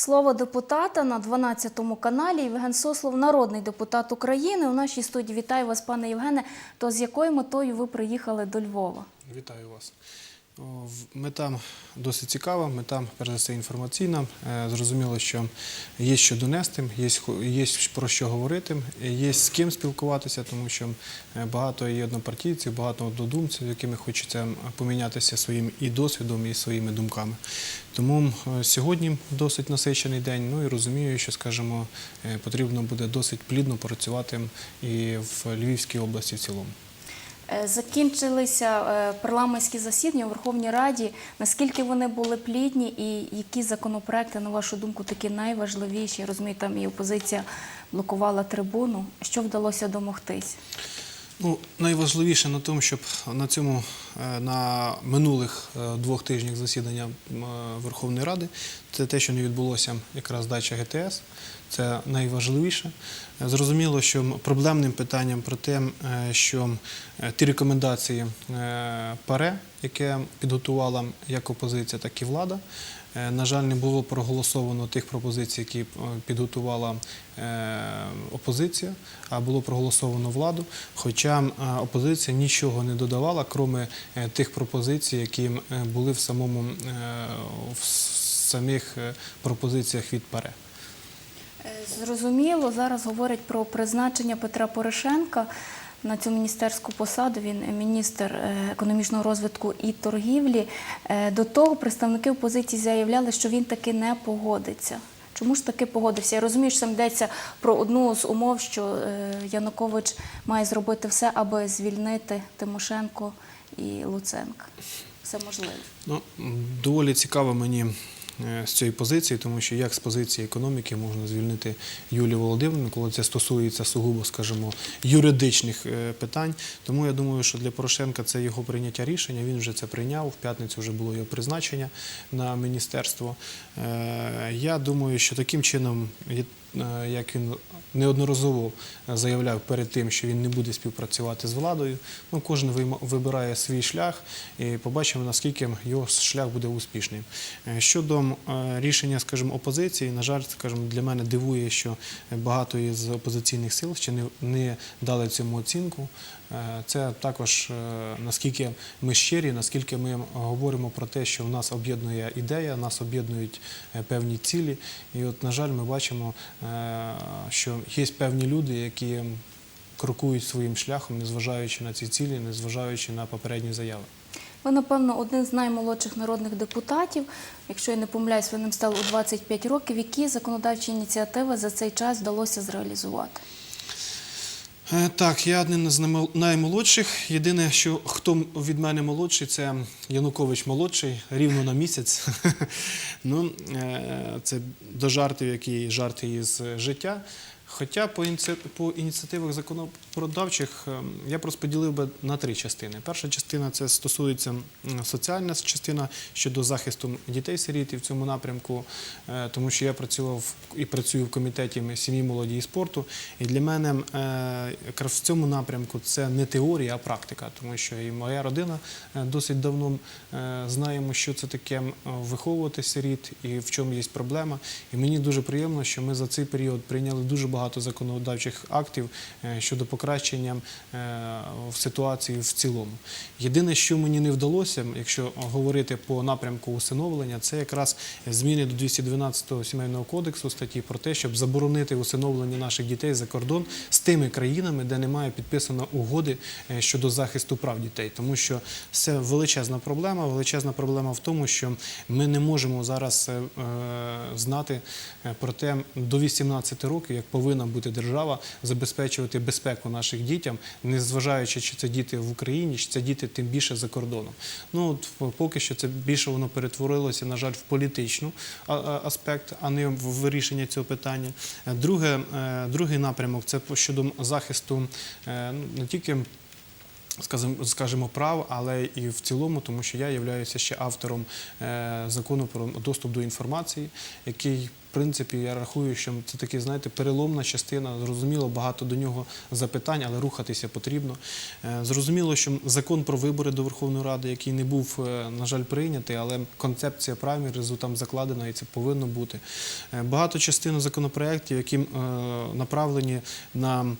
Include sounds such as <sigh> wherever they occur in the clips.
Слово депутата на 12 каналі. Євген Сослов, народний депутат України. У нашій студії вітаю вас, пане Євгене. То з якою метою ви приїхали до Львова? Вітаю вас. Мета досить цікава, мета, перш за все, інформаційна. Е, Зрозуміло, що є що донести, є, про що говорити, є з ким спілкуватися, тому що е, багато є однопартійців, багато однодумців, якими хочеться помінятися своїм і досвідом, і своїми думками. Тому е, сьогодні досить насичений день. Ну і розумію, що, скажімо, потрібно буде досить плідно працювати і в Львівській області в цілому. Е, Закінчилися е, парламентські засідання у Верховній Раді. Наскільки вони були плідні, і які законопроекти, на вашу думку, такі найважливіші? Я розумію, там і опозиція блокувала трибуну. Що вдалося домогтись? Ну, найважливіше на тому, щоб на цьому е, на минулих е, двох тижнях засідання е, Верховної Ради це те, що не відбулося якраз дача ГТС. Це найважливіше. Зрозуміло, що проблемним питанням про те, що ті рекомендації ПАРЕ, яке підготувала як опозиція, так і влада. Е, На жаль, не було проголосовано тих пропозицій, які е, підготувала е, опозиція, а було проголосовано владу. Хоча опозиція нічого не додавала, крім тих пропозицій, які були в самому самих пропозиціях від ПАРЕ. Зрозуміло, зараз говорять про призначення Петра Порошенка на цю міністерську посаду. Він е, міністр е, економічного розвитку і торгівлі. Е, До того представники опозиції заявляли, що він таки не погодиться. Чому ж таки погодився? Я розумію, що там йдеться про одну з умов, що Янукович має зробити все, аби звільнити Тимошенко і Луценка. Все можливо. Ну, доволі цікаво мені з цієї позиції, тому що як з позиції економіки можна звільнити Юлію Володимирівну, коли це стосується сугубо, скажімо, юридичних е, питань. Тому я думаю, що для Порошенка це його прийняття рішення. Він вже це прийняв. В п'ятницю вже було його призначення на міністерство. Е, Я думаю, що таким чином, е, як він неодноразово заявляв перед тим, що він не буде співпрацювати з владою. Ну, кожен вибирає свій шлях і побачимо, наскільки його шлях буде успішним. Е, Щодо е, рішення, скажімо, опозиції, на жаль, скажімо, для мене дивує, що багато із опозиційних сил ще не дали цьому оцінку. Е, Це також е, наскільки ми щирі, наскільки ми говоримо про те, що в нас об'єднує ідея, нас об'єднують е, певні цілі. І от, на жаль, ми бачимо, що є певні люди, які крокують своїм шляхом, незважаючи на ці цілі, незважаючи на попередні заяви. Ви, напевно, один з наймолодших народних депутатів. Якщо я не помиляюсь, ви ним стали у 25 років. Які законодавчі ініціативи за цей час вдалося зреалізувати? Е, Так, я один з наймо- наймолодших. Єдине, що хто від мене молодший, це Янукович молодший, рівно на місяць. <laughs> ну, е, це до жартів, які жарти із життя. Хоча по, по ініціативах законодавчих е, я б розподілив би на три частини. Перша частина це стосується соціальна частина щодо захисту дітей-сиріт і в цьому напрямку, е, тому що я працював і працюю в комітеті сім'ї, молоді і спорту. І для мене е, в цьому напрямку це не теорія, а практика, тому що і моя родина е, досить давно знаємо, що це таке виховувати сиріт і в чому є проблема. І мені дуже приємно, що ми за цей період прийняли дуже багато законодавчих актів е, щодо покращення е, в ситуації в цілому. Єдине, що мені не вдалося, якщо говорити по напрямку усиновлення, це якраз зміни до 212 сімейного кодексу статті про те, щоб заборонити усиновлення наших дітей за кордон з тими країнами, де немає підписано угоди е, щодо захисту прав дітей, тому що це величезна проблема. Величезна проблема в тому, що ми не можемо зараз знати про те до 18 років, як повинна бути держава забезпечувати безпеку наших дітям, незважаючи, чи це діти в Україні, чи це діти тим більше за кордоном. Ну от поки що це більше воно перетворилося, на жаль, в політичну аспект, а не в вирішення цього питання. Е, Друге, е, другий напрямок це щодо захисту е, ну, не тільки скажімо, прав, але і в цілому, тому що я являюся ще автором закону про доступ до інформації, який принципі, я рахую, що це таки, знаєте, переломна частина. Зрозуміло, багато до нього запитань, але рухатися потрібно. Е, Зрозуміло, що закон про вибори до Верховної Ради, який не був, е, на жаль, прийнятий, але концепція праймеризу там закладена і це повинно бути. Е, Багато частин законопроєктів, які направлені на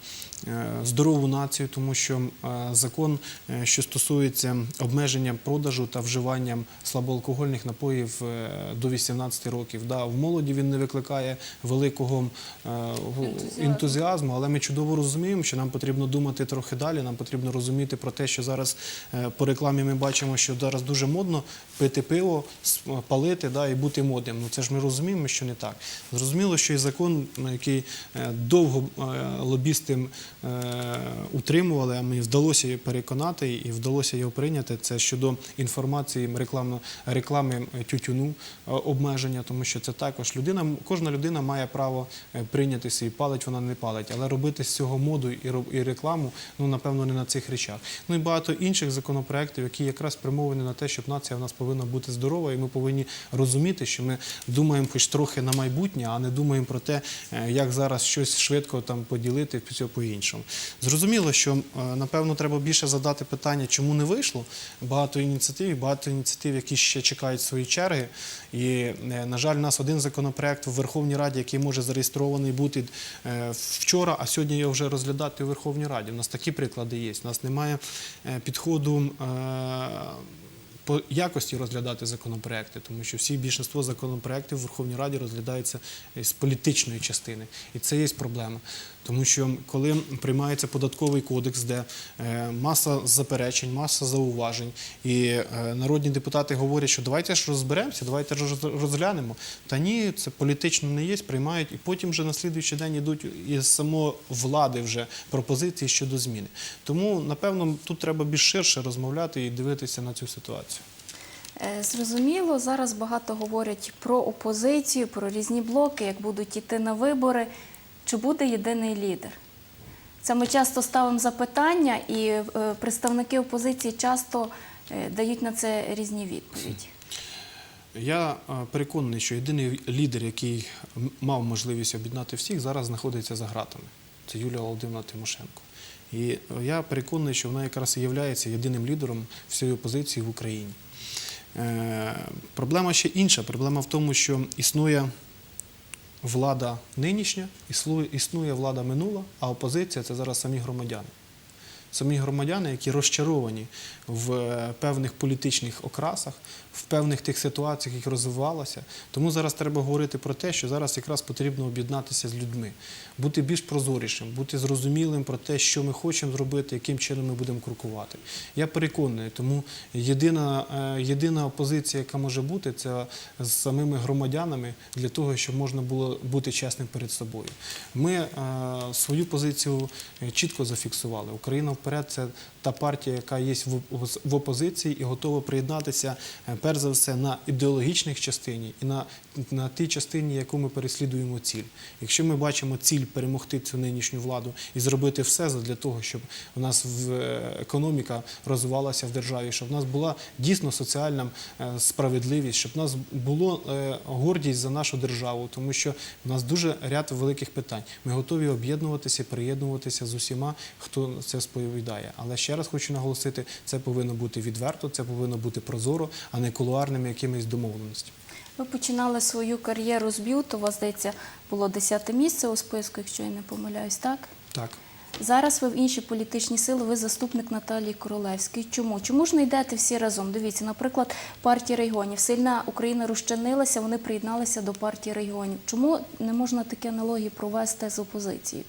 здорову націю, тому що закон, що стосується обмеження продажу та вживання слабоалкогольних напоїв до 18 років. В молоді він не викликає великого е, Ентузіазму. але ми чудово розуміємо, що нам потрібно думати трохи далі. Нам потрібно розуміти про те, що зараз е, по рекламі ми бачимо, що зараз дуже модно пити пиво, палити да, і бути модним. Ну це ж ми розуміємо, що не так. Зрозуміло, що і закон, який е, довго е, лобісти е, утримували, а мені вдалося переконати і вдалося його прийняти. Це щодо інформації реклами, реклами тютюну е, обмеження, тому що це також людина, кожна людина має право е, прийняти свій палить, вона не палить, але робити з цього моду і рекламу, ну напевно, не на цих речах. Ну і багато інших законопроєктів, які якраз спрямовані на те, щоб нація в нас повинна бути здорова, і ми повинні розуміти, що ми думаємо хоч трохи на майбутнє, а не думаємо про те, е, як зараз щось швидко там поділити все по-іншому. Зрозуміло, що е, напевно треба більше задати питання, чому не вийшло. Багато ініціатив, багато ініціатив, які ще чекають свої черги. І, на жаль, у нас один законопроект в Верховній Раді, який може зареєстрований бути е, вчора, а сьогодні його вже розглядати у Верховній Раді. У нас такі приклади є. У нас немає е, підходу. По якості розглядати законопроекти, тому що всі більшинство законопроектів в Верховній Раді розглядаються з політичної частини, і це є проблема. Тому що коли приймається податковий кодекс, де е, маса заперечень, маса зауважень, і е, народні депутати говорять, що давайте ж розберемося, давайте ж розглянемо. Та ні, це політично не є, приймають, і потім вже на слідуючий день йдуть із само влади вже пропозиції щодо зміни. Тому, напевно, тут треба більш ширше розмовляти і дивитися на цю ситуацію. Е, Зрозуміло, зараз багато говорять про опозицію, про різні блоки, як будуть йти на вибори. Чи буде єдиний лідер? Це ми часто ставимо запитання, і е, представники опозиції часто е, дають на це різні відповіді. Я переконаний, що єдиний лідер, який мав можливість об'єднати всіх, зараз знаходиться за ґратами. Це Юлія Володимирівна Тимошенко. І я переконаний, що вона якраз і є єдиним лідером всієї опозиції в Україні. Е, Проблема ще інша. Проблема в тому, що існує влада нинішня, існує- існує влада минула, а опозиція це зараз самі громадяни. Самі громадяни, які розчаровані в е, певних політичних окрасах, в певних тих ситуаціях, які розвивалися. Тому зараз треба говорити про те, що зараз якраз потрібно об'єднатися з людьми, бути більш прозорішим, бути зрозумілим про те, що ми хочемо зробити, яким чином ми будемо крокувати. Я переконаний, тому єдина, е, єдина опозиція, яка може бути, це з самими громадянами для того, щоб можна було бути чесним перед собою. Ми е, свою позицію чітко зафіксували. Україна вперед. Це та партія, яка є в опозиції і готова приєднатися е, перш за все на ідеологічних частині і на, на тій частині, яку ми переслідуємо ціль. Якщо ми бачимо ціль перемогти цю нинішню владу і зробити все для того, щоб у нас е, економіка розвивалася в державі, щоб в нас була дійсно соціальна е, справедливість, щоб в нас було е, гордість за нашу державу, тому що в нас дуже ряд великих питань. Ми готові об'єднуватися, приєднуватися з усіма, хто це сповідає. Але ще раз хочу наголосити, це повинно бути відверто, це повинно бути прозоро, а не кулуарними якимись домовленостями. Ви починали свою кар'єру з б'юту, у вас, здається, було 10 місце у списку, якщо я не помиляюсь, так? Так. Зараз ви в інші політичні сили, ви заступник Наталії Королевської. Чому? Чому ж не йдете всі разом? Дивіться, наприклад, партія регіонів. Сильна Україна розчинилася, вони приєдналися до партії регіонів. Чому не можна такі аналогії провести з опозицією?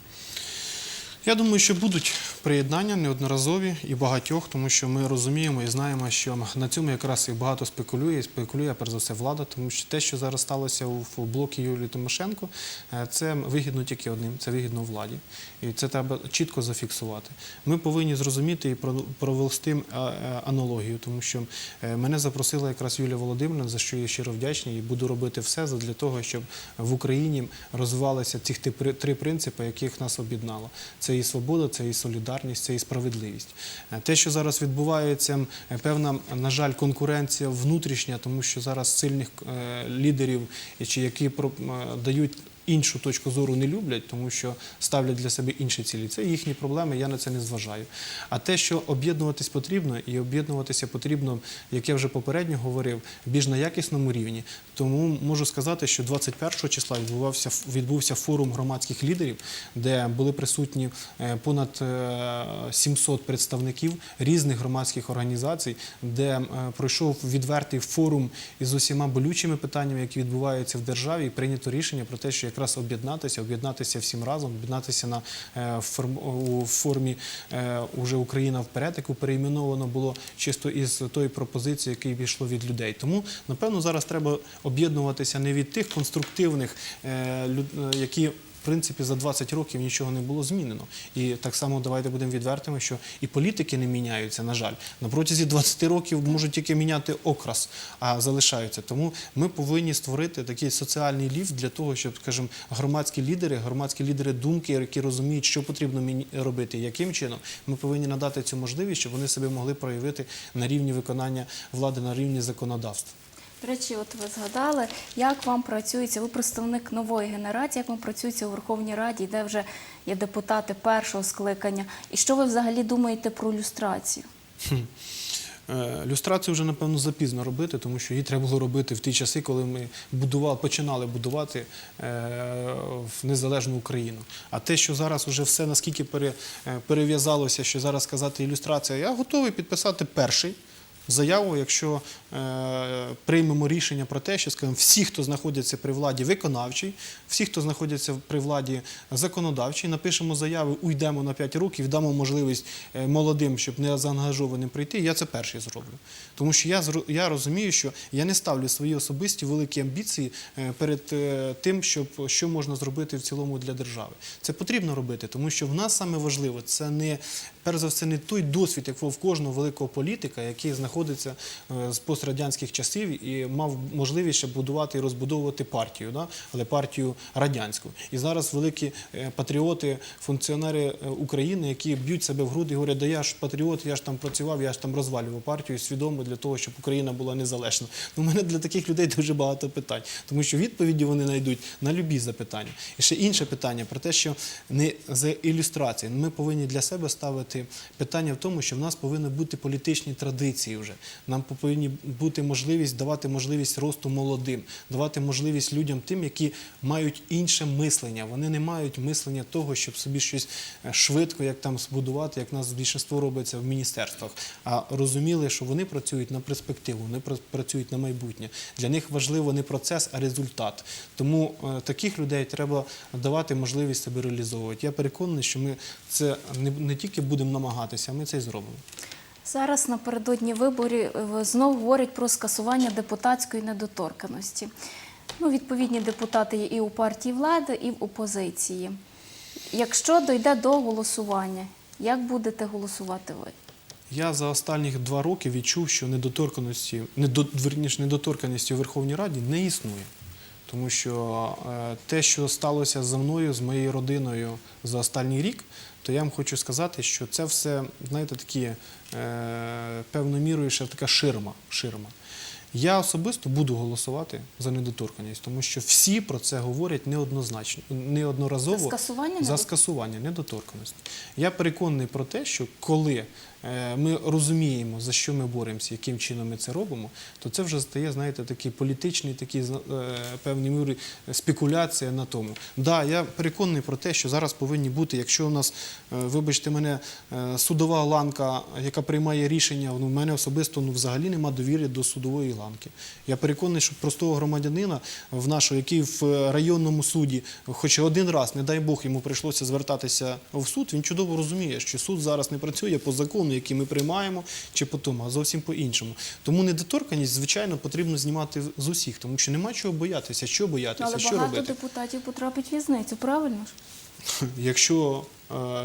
Я думаю, що будуть приєднання неодноразові і багатьох, тому що ми розуміємо і знаємо, що на цьому якраз і багато спекулює, і спекулює перш за все влада, тому що те, що зараз сталося в блокі Юлії Тимошенко, е, це вигідно тільки одним, це вигідно владі. І це треба чітко зафіксувати. Ми повинні зрозуміти і про- провести е, е, аналогію, тому що мене запросила якраз Юлія Володимирівна, за що я щиро вдячний, і буду робити все для того, щоб в Україні розвивалися ці три принципи, яких нас об'єднало. Це це і свобода, це і солідарність, це і справедливість. Е, Те, що зараз відбувається, е, певна, на жаль, конкуренція внутрішня, тому що зараз сильних е, лідерів, які дають. Іншу точку зору не люблять, тому що ставлять для себе інші цілі. Це їхні проблеми, я на це не зважаю. А те, що об'єднуватись потрібно, і об'єднуватися потрібно, як я вже попередньо говорив, більш на якісному рівні. Тому можу сказати, що 21 числа відбувався відбувся форум громадських лідерів, де були присутні е, понад е, 700 представників різних громадських організацій, де е, пройшов відвертий форум із усіма болючими питаннями, які відбуваються в державі, і прийнято рішення про те, що якраз об'єднатися, об'єднатися всім разом, об'єднатися на е, у формі е, уже Україна вперед, яку перейменовано було чисто із тої пропозиції, яка пішло від людей. Тому напевно зараз треба об'єднуватися не від тих конструктивних, е, які. Принципі, за 20 років нічого не було змінено. І так само давайте будемо відвертими, що і політики не міняються, на жаль. На протязі 20 років можуть тільки міняти окрас, а залишаються. Тому ми повинні створити такий соціальний ліфт для того, щоб, скажімо, громадські лідери, громадські лідери думки, які розуміють, що потрібно робити, яким чином, ми повинні надати цю можливість, щоб вони себе могли проявити на рівні виконання влади, на рівні законодавства. До речі, от ви згадали, як вам працюється, ви представник нової генерації, як вам працюється у Верховній Раді, де вже є депутати першого скликання. І що ви взагалі думаєте про люстрацію? Е, Люстрацію вже напевно запізно робити, тому що її треба було робити в ті часи, коли ми будували, починали будувати е, в незалежну Україну. А те, що зараз вже все наскільки пере, е, перев'язалося, що зараз сказати ілюстрація, я готовий підписати перший. Заяву, якщо е, приймемо рішення про те, що скажімо, всі, хто знаходяться при владі виконавчій, всі, хто знаходяться при владі законодавчій, напишемо заяви, уйдемо на 5 років, дамо можливість е, молодим, щоб не заангажованим прийти. Я це перший зроблю. Тому що я, я розумію, що я не ставлю свої особисті великі амбіції е, перед е, тим, щоб що можна зробити в цілому для держави. Це потрібно робити, тому що в нас саме важливо це не перш за все не той досвід, як в кожного великого політика, який знаходиться е, з пострадянських часів і мав можливість ще будувати і розбудовувати партію, але партію радянську. І зараз великі е, патріоти, функціонери е, України, які б'ють себе в груди і говорять, да я ж патріот, я ж там працював, я ж там розвалював партію свідомо для того, щоб Україна була незалежна. Ну, у мене для таких людей дуже багато питань, тому що відповіді вони знайдуть на любі запитання. І ще інше питання про те, що не за ілюстрації. Ми повинні для себе ставити питання в тому, що в нас повинні бути політичні традиції вже. Нам повинні бути можливість давати можливість росту молодим, давати можливість людям тим, які мають інше мислення. Вони не мають мислення того, щоб собі щось е, швидко, як там збудувати, як нас більшинство робиться в міністерствах, а розуміли, що вони працюють на перспективу, вони працюють на майбутнє. Для них важливо не процес, а результат. Тому е, таких людей треба давати можливість себе реалізовувати. Я переконаний, що ми це не, тільки будемо намагатися, ми це і зробимо. Зараз напередодні виборів е, знову говорять про скасування депутатської недоторканості. Ну, відповідні депутати є і у партії влади, і в опозиції. Якщо дойде до голосування, як будете голосувати ви? Я за останні два роки відчув, що недоторканості, недо, верніше, недоторканості у Верховній Раді не існує. Тому що е, те, що сталося за мною, з моєю родиною за останній рік, то я вам хочу сказати, що це все, знаєте, такі е, певною мірою ще така ширма. ширма. Я особисто буду голосувати за недоторканність, тому що всі про це говорять неоднозначно, неодноразово За скасування за скасування недоторканості. Я переконаний про те, що коли ми розуміємо, за що ми боремося, яким чином ми це робимо, то це вже стає, знаєте, такий політичний, такий е, певні міри спекуляція на тому. Да, я переконаний про те, що зараз повинні бути, якщо у нас, е, вибачте мене, е, судова ланка, яка приймає рішення, ну, в мене особисто ну, взагалі нема довіри до судової ланки. Я переконаний, що простого громадянина в нашого, який в районному суді, хоч один раз, не дай Бог, йому прийшлося звертатися в суд, він чудово розуміє, що суд зараз не працює по закону, який ми приймаємо, чи по тому, а зовсім по-іншому. Тому недоторканність, звичайно, потрібно знімати з усіх, тому що нема чого боятися, що боятися, Але що багато робити. депутатів потрапить в в'язницю, правильно ж? Якщо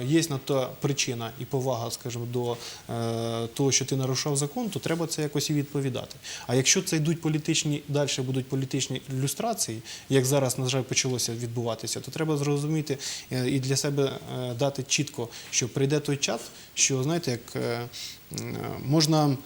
є на то причина і повага, скажімо, до е, того, що ти нарушав закон, то треба це якось і відповідати. А якщо це йдуть політичні, далі будуть політичні ілюстрації, як зараз, на жаль, почалося відбуватися, то треба зрозуміти е, і для себе е, дати чітко, що прийде той час, що знаєте, як е, е, можна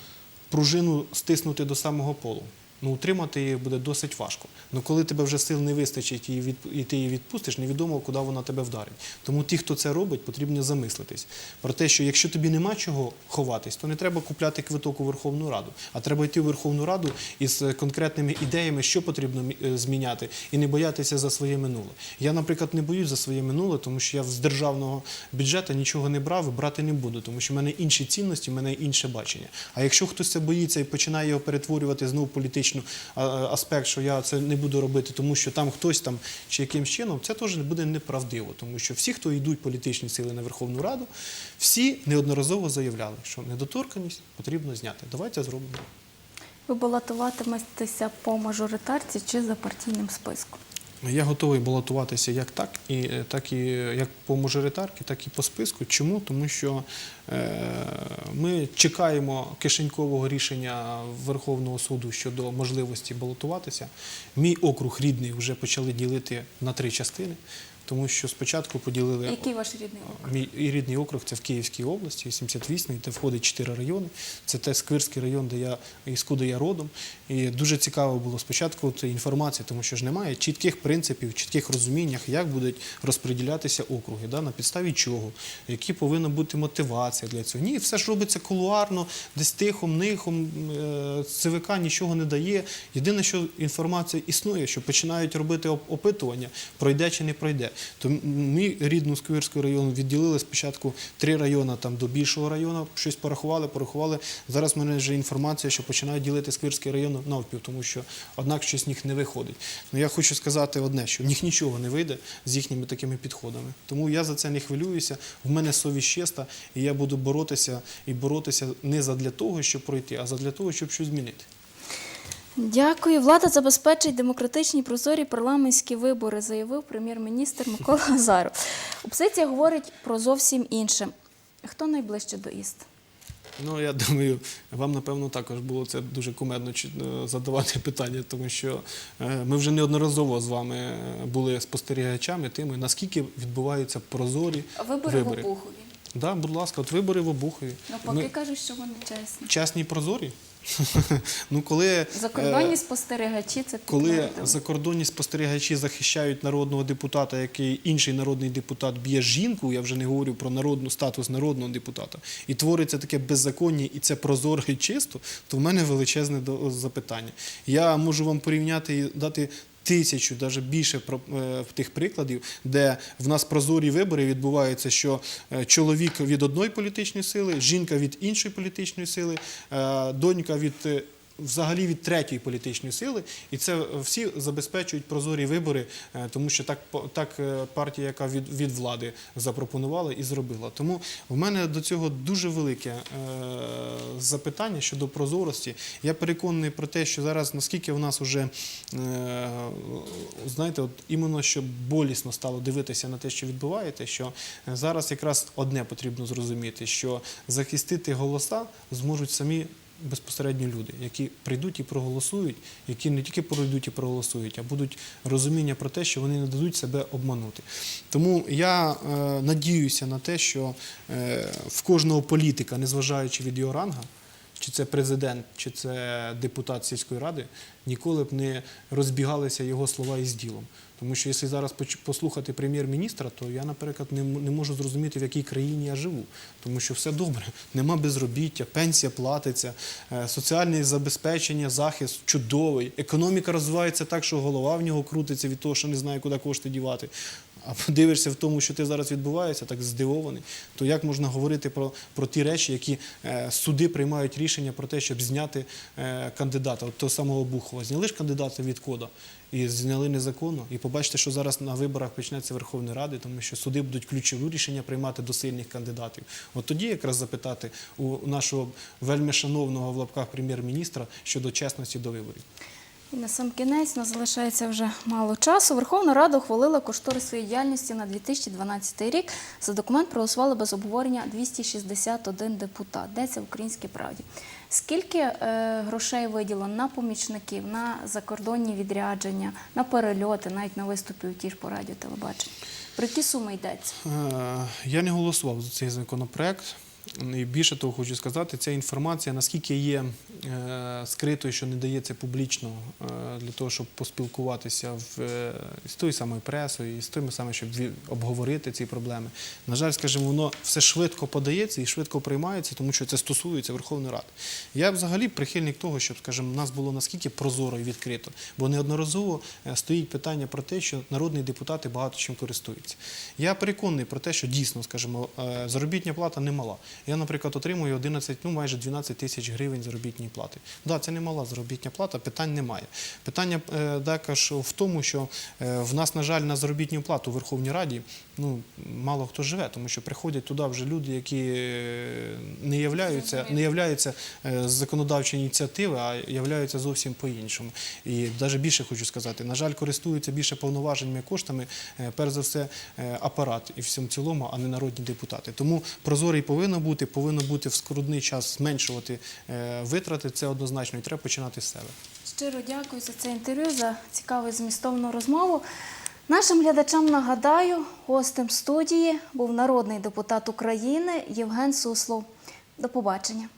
пружину стиснути до самого полу. Ну, утримати її буде досить важко. Ну, коли тебе вже сил не вистачить і, від, ти її відпустиш, невідомо, куди вона тебе вдарить. Тому ті, хто це робить, потрібно замислитись про те, що якщо тобі нема чого ховатись, то не треба купляти квиток у Верховну Раду, а треба йти у Верховну Раду із е, конкретними ідеями, що потрібно е, зміняти, і не боятися за своє минуле. Я, наприклад, не боюсь за своє минуле, тому що я з державного бюджету нічого не брав і брати не буду, тому що в мене інші цінності, в мене інше бачення. А якщо хтось це боїться і починає його перетворювати знову в політичну аспект, що я це не буду робити, тому що там хтось там чи якимсь чином, це теж буде неправдиво, тому що всі, хто йдуть політичні сили на Верховну Раду, всі неодноразово заявляли, що недоторканність потрібно зняти. Давайте зробимо. Ви балотуватиметеся по мажоритарці чи за партійним списком? Я готовий балотуватися як так, і е, так і як по мажоритарки, так і по списку. Чому? Тому що е, ми чекаємо кишенькового рішення Верховного суду щодо можливості балотуватися. Мій округ рідний вже почали ділити на три частини, тому що спочатку поділили Який ваш рідний округ? Мій рідний округ це в Київській області, 88, де входить 4 райони. Це те Сквирський район, де я із куди я родом. І дуже цікаво було спочатку от інформація, тому що ж немає чітких принципів, чітких розуміннях, як будуть розподілятися округи, да, на підставі чого, які повинна бути мотивація для цього. Ні, все ж робиться кулуарно, десь тихом, нихом. е, ЦВК нічого не дає. Єдине, що інформація існує, що починають робити опитування, пройде чи не пройде. То ми рідну Сквирську район відділили спочатку три райони до більшого району, щось порахували, порахували. Зараз в мене вже інформація, що починають ділити Сквирський район навпіл, тому що однак щось з них не виходить. Ну я хочу сказати одне, що в них нічого не вийде з їхніми такими підходами. Тому я за це не хвилююся. В мене совість чиста, і я буду боротися і боротися не задля того, щоб пройти, а задля того, щоб щось змінити. Дякую. Влада забезпечить демократичні прозорі парламентські вибори, заявив прем'єр-міністр Микола Азаров. Опозиція говорить про зовсім інше. Хто найближче до іст? Ну, я думаю, вам напевно також було це дуже кумедно е, задавати питання, тому що е, ми вже неодноразово з вами е, були спостерігачами тими, наскільки відбуваються прозорі Вибори, вибори. в Обухові. Да, будь ласка, от вибори в Обухові. Ну, поки Ми кажуть, що вони чесні. чесні і прозорі. <laughs> ну, коли, Закордонні е, спостерігачі це коли закордонні спостерігачі захищають народного депутата, який інший народний депутат б'є жінку, я вже не говорю про народну статус народного депутата, і твориться таке беззаконня, і це прозоро і чисто, то в мене величезне запитання. Я можу вам порівняти і дати. Тисячу, навіть більше е, тих прикладів, де в нас прозорі вибори відбуваються, що е, чоловік від одної політичної сили, жінка від іншої політичної сили, е, донька від взагалі від третьої політичної сили, і це е, всі забезпечують прозорі вибори, е, тому що так, так е, партія, яка від, від влади запропонувала і зробила. Тому в мене до цього дуже велике е, запитання щодо прозорості. Я переконаний про те, що зараз наскільки в нас вже е, знаєте, от іменно що болісно стало дивитися на те, що відбувається, що зараз якраз одне потрібно зрозуміти, що захистити голоса зможуть самі безпосередньо люди, які прийдуть і проголосують, які не тільки пройдуть і проголосують, а будуть розуміння про те, що вони не дадуть себе обманути. Тому я е, надіюся на те, що е, в кожного політика, незважаючи від його ранга, чи це президент, чи це депутат сільської ради, ніколи б не розбігалися його слова із ділом. Тому що якщо зараз послухати прем'єр-міністра, то я, наприклад, не, можу зрозуміти, в якій країні я живу. Тому що все добре, <laughs> нема безробіття, пенсія платиться, е, соціальне забезпечення, захист чудовий. Економіка розвивається так, що голова в нього крутиться від того, що не знає, куди кошти дівати. А подивишся в тому, що ти зараз відбувається, так здивований, то як можна говорити про, про ті речі, які е, суди приймають рішення про те, щоб зняти е, кандидата, от того самого Бухова. Зняли ж кандидата від кода і зняли незаконно. І побачите, що зараз на виборах почнеться Верховної Ради, тому що суди будуть ключові рішення приймати до сильних кандидатів. От тоді якраз запитати у нашого вельми шановного в лапках прем'єр-міністра щодо чесності до виборів. І на сам кінець нас залишається вже мало часу. Верховна Рада ухвалила кошторис своєї діяльності на 2012 рік. За документ проголосували без обговорення 261 депутат. Де це в українській правді? Скільки е, грошей виділено на помічників, на закордонні відрядження, на перельоти, навіть на виступи у ті ж по радіо телебаченню? Про які суми йдеться? Е, Я не голосував за цей законопроект. І більше того, хочу сказати, ця інформація наскільки є е, скритою, що не дається публічно е, для того, щоб поспілкуватися е, з тою самою пресою, і з тими самими, щоб обговорити ці проблеми. На жаль, скажімо, воно все швидко подається і швидко приймається, тому що це стосується Верховної Ради. Я взагалі прихильник того, щоб, скажімо, нас було наскільки прозоро і відкрито, бо неодноразово стоїть питання про те, що народні депутати багато чим користуються. Я переконаний про те, що дійсно, скажімо, заробітня плата немала. Я, наприклад, отримую 11, ну майже 12 тисяч гривень заробітної плати. Так, да, це немала заробітня плата, питань немає. Питання е, також в тому, що е, в нас, на жаль, на заробітну плату у Верховній Раді ну, мало хто живе, тому що приходять туди вже люди, які е, не являються, не являються законодавчої ініціативи, а являються зовсім по-іншому. І навіть більше хочу сказати, на жаль, користуються більше повноваженнями коштами, перш за все, апарат і всьому цілому, а не народні депутати. Тому прозорий бути, повинно бути в скрудний час зменшувати е, витрати. Це однозначно, і треба починати з себе. Щиро дякую за це інтерв'ю, за цікаву і змістовну розмову. Нашим глядачам нагадаю, гостем студії був народний депутат України Євген Суслов. До побачення.